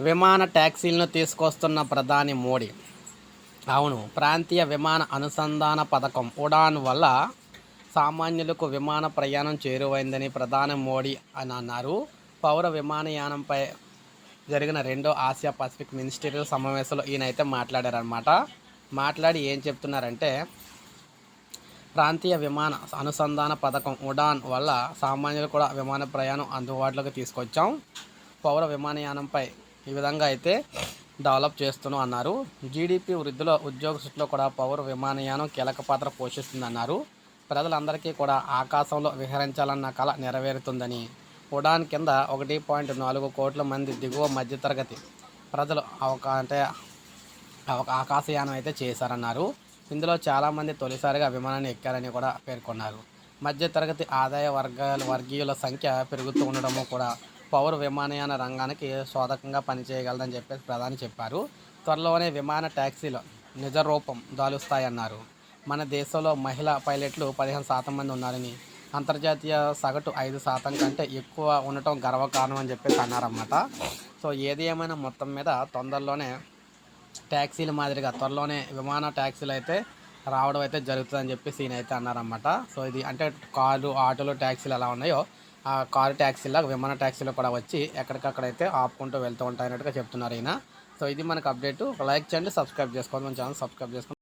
విమాన ట్యాక్సీలను తీసుకొస్తున్న ప్రధాని మోడీ. అవును ప్రాంతీయ విమాన అనుసంధాన పథకం ఉడాన్ వల్ల సామాన్యులకు విమాన ప్రయాణం చేరువైందని ప్రధాని మోడీ అని అన్నారు. పౌర విమానయానంపై జరిగిన రెండో ఆసియా పసిఫిక్ మినిస్టీరియల్ సమావేశంలో ఈయనైతే మాట్లాడారనమాట మాట్లాడి ఏం చెప్తున్నారంటే ప్రాంతీయ విమాన అనుసంధాన పథకం ఉడాన్ వల్ల సామాన్యులు కూడా విమాన ప్రయాణం అందుబాటులోకి తీసుకొచ్చాం. పౌర విమానయానంపై ఈ విధంగా అయితే డెవలప్ చేస్తున్నాం అన్నారు. జీడిపి వృద్ధిలో ఉద్యోగ సృష్టిలో కూడా పౌర విమానయానం కీలక పాత్ర పోషిస్తుందన్నారు. ప్రజలందరికీ కూడా ఆకాశంలో విహరించాలన్న కళ నెరవేరుతుందని. ఉడాన్ కింద ఒకటి పాయింట్ నాలుగు కోట్ల మంది దిగువ మధ్యతరగతి ప్రజలు ఒక అంటే ఒక ఆకాశయానం అయితే చేశారన్నారు. ఇందులో చాలామంది తొలిసారిగా విమానాన్ని ఎక్కారని కూడా పేర్కొన్నారు. మధ్యతరగతి ఆదాయ వర్గాల వర్గీయుల సంఖ్య పెరుగుతూ ఉండడము కూడా పౌర విమానయాన రంగానికి శోధకంగా పనిచేయగలదని చెప్పేసి ప్రధాని చెప్పారు. త్వరలోనే విమాన ట్యాక్సీలు నిజ రూపం దాలుస్తాయన్నారు మన దేశంలో మహిళా పైలట్లు పదిహేను శాతం మంది ఉన్నారని అంతర్జాతీయ సగటు ఐదు శాతం కంటే ఎక్కువ ఉండటం గర్వకారణం అని చెప్పేసి అన్నారన్నమాట. సో ఏది ఏమైనా మొత్తం మీద తొందరలోనే ట్యాక్సీల మాదిరిగా త్వరలోనే విమాన ట్యాక్సీలు అయితే రావడం అయితే జరుగుతుందని చెప్పేసి ఈయన అయితే అన్నారన్నమాట. సో ఇది అంటే కార్లు ఆటోలు ట్యాక్సీలు ఎలా ఉన్నాయో ఆ కారు ట్యాక్సీలా విమాన ట్యాక్సీలో కూడా వచ్చి ఎక్కడికక్కడైతే ఆపుకుంటూ వెళ్తూ ఉంటాయన్నట్టుగా చెప్తున్నారు ఈయన. సో ఇది మనకు అప్డేట్. లైక్ చేయండి సబ్స్క్రైబ్ చేసుకోండి. మన ఛానల్ సబ్స్క్రైబ్ చేసుకోండి.